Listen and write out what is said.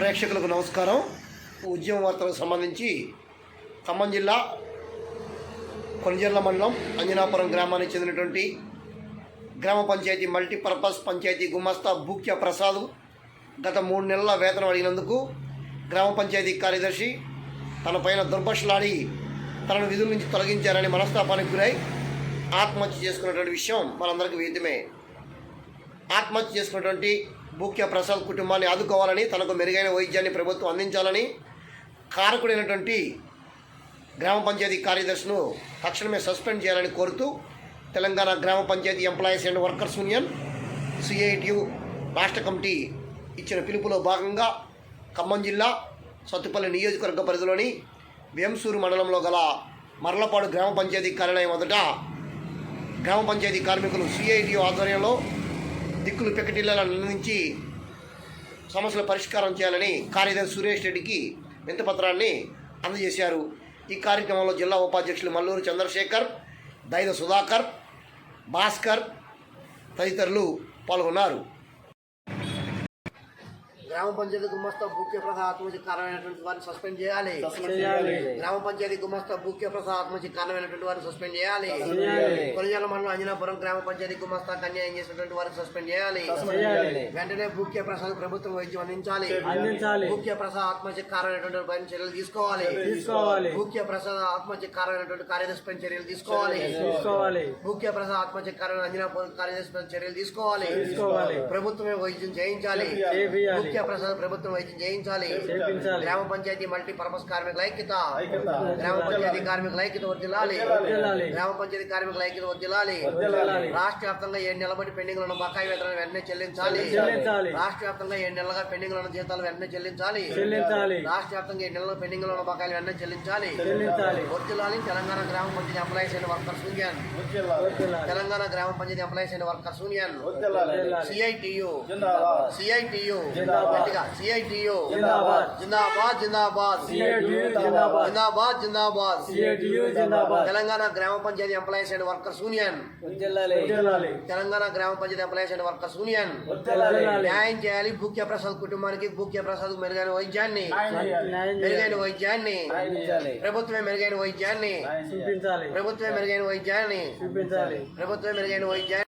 ప్రేక్షకులకు నమస్కారం. ఉద్యమ వార్తలకు సంబంధించి ఖమ్మం జిల్లా కొనజర్ల మండలం అంజనాపురం గ్రామానికి చెందినటువంటి గ్రామ పంచాయతీ మల్టీపర్పస్ పంచాయతీ గుమస్తా భూక్య ప్రసాద్ గత మూడు నెలల వేతనం అడిగినందుకు గ్రామ పంచాయతీ కార్యదర్శి తన పైన దుర్భషలాడి తనను విధుల నుంచి తొలగించారని మనస్తాపానికి గురై ఆత్మహత్య చేసుకున్నటువంటి విషయం మనందరికీ వేద్యమే ఆత్మహత్య చేసుకున్నటువంటి భూక్య ప్రసాద్ కుటుంబాన్ని ఆదుకోవాలని తనకు మెరుగైన వైద్యాన్ని ప్రభుత్వం అందించాలని కారకుడైనటువంటి గ్రామ పంచాయతీ కార్యదర్శిను తక్షణమే సస్పెండ్ చేయాలని కోరుతూ తెలంగాణ గ్రామ panchayat employees and workers union CITU రాష్ట్ర కమిటీ ఇచ్చిన పిలుపులో భాగంగా ఖమ్మం జిల్లా సత్తుపల్లి నియోజకవర్గ పరిధిలోని వేంసూరు మండలంలో గల మర్లపాడు గ్రామ పంచాయతీ కార్యాలయం మొదట గ్రామ పంచాయతీ కార్మికులు సిఐటియు ఆధ్వర్యంలో దిక్కులు పెకటిల్లాల నుంచి సమస్యల పరిష్కారం చేయాలని కార్యదర్శి సురేష్ రెడ్డికి వింతపత్రాన్ని అందజేశారు. ఈ కార్యక్రమంలో జిల్లా ఉపాధ్యక్షులు మల్లూరు చంద్రశేఖర్ దైద సుధాకర్ భాస్కర్ తదితరులు పాల్గొన్నారు. గ్రామ పంచాయతీ గుమస్తా భూక్య ప్రసాద్ ఆత్మహత్య కారణమైనటువంటి వారిని సస్పెండ్ చేయాలి చేయాలి. గ్రామ పంచాయతీ గుమస్తా భూక్య ప్రసాద్ ఆత్మహత్య కారణమైనటువంటి వారిని సస్పెండ్ చేయాలి చేయాలి. కొలిజాల మండలం అంజనాపురం గ్రామ పంచాయతీ గుమస్తా అన్యాయం చేసినటువంటి వారిని సస్పెండ్ చేయాలి చేయాలి. వెంటనే భూక్య ప్రసాద్ ప్రభుత్వం వైద్యం అందించాలి అందించాలి. భూక్య ప్రసాద్ ఆత్మహత్య కారణమైనటువంటి పైన చర్యలు తీసుకోవాలి తీసుకోవాలి. భూక్య ప్రసాద్ ఆత్మహత్య కారణమైనటువంటి కార్యదర్శి పైన చర్యలు తీసుకోవాలి తీసుకోవాలి భూక్య ప్రసాద్ ఆత్మహత్య కారణం అంజనాపురం కార్యదర్శి పైన చర్యలు తీసుకోవాలి తీసుకోవాలి. ప్రభుత్వమే వైద్యం చేయించాలి చేపియాలి. ప్రసాద్ ప్రభుత్వం వైద్యం చేయించాలి. గ్రామ పంచాయతీ మల్టీ పర్పస్ కార్మికుల ఐక్యత. గ్రామ పంచాయతీ కార్మికుల ఐక్యత వర్ధిల్లాలి. గ్రామ పంచాయతీ కార్మికుల ఐక్యత వర్ధిల్లాలి. రాష్ట్ర వ్యాప్తంగా ఏడు నెలల బట్టి పెండింగ్ ఉన్న బకాయి వేతనాలు వెంటనే చెల్లించాలి. రాష్ట్ర వ్యాప్తంగా ఏడు నెలలుగా పెండింగ్ ఉన్న జీతాలు వెంటనే చెల్లించాలి రాష్ట్ర వ్యాప్తంగా ఏడు నెలల పెండింగ్ ఉన్న బకాయిలు వెంటనే చెల్లించాలి వర్తిల్లాలి తెలంగాణ గ్రామ panchayat employees and workers union. Telangana గ్రామ panchayat employees and workers union. CITU. CITU. గట్టిగా. సిఐటియు జిందాబాద్. జిందాబాద్ జిందాబాద్. జిందాబాద్. తెలంగాణ గ్రామ panchayat employees and workers union. Telangana గ్రామ panchayat employees and workers union. న్యాయం చేయాలి. భూక్య ప్రసాద్ కుటుంబానికి భూక్య ప్రసాద్ మెరుగైన వైద్యాన్ని. న్యాయం మెరుగైన చేయాలి. వైద్యాన్ని. ప్రభుత్వమే మెరుగైన వైద్యాన్ని. చూపించాలి. ప్రభుత్వమే మెరుగైన వైద్యాన్ని. చూపించాలి. ప్రభుత్వమే మెరుగైన వైద్యాన్ని.